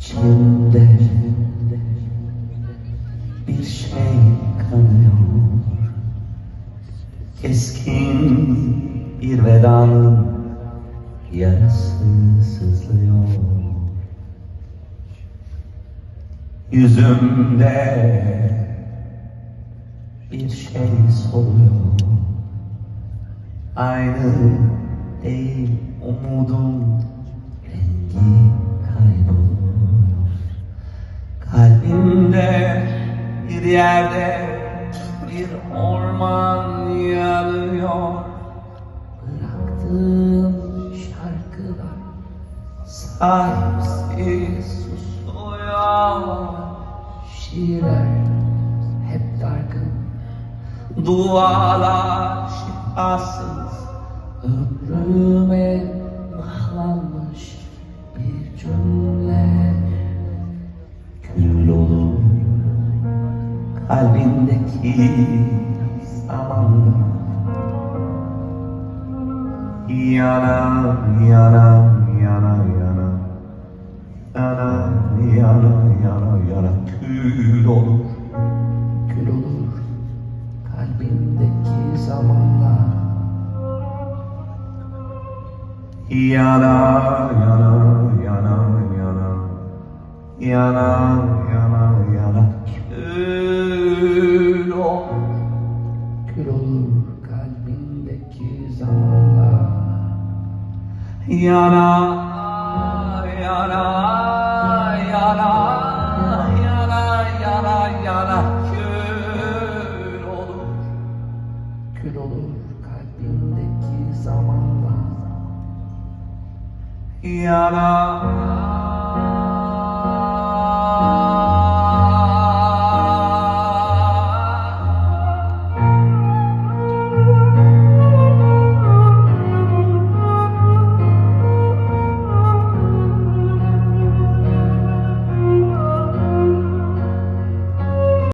İçimde bir şey kanıyor. Keskin bir vedanın yarası sızlıyor. Yüzümde bir şey soluyor. Aynı yerde bir orman yanıyor. Bıraktığım şarkılar sahipsiz susuyor. Şiirler hep dargın. Dualar şifasız Ömrüme kalbindeki zamanla Yana yana yana yana Yana yana yana yana kül olur. Kül olur. Kalbindeki zamanla Yana yana yana yana Yana yana yana Kül olur Kül olur kalbindeki zamanlar. Yana yana yana yana yana yana. Kül olur. Kül olur kalbindeki zamanla yana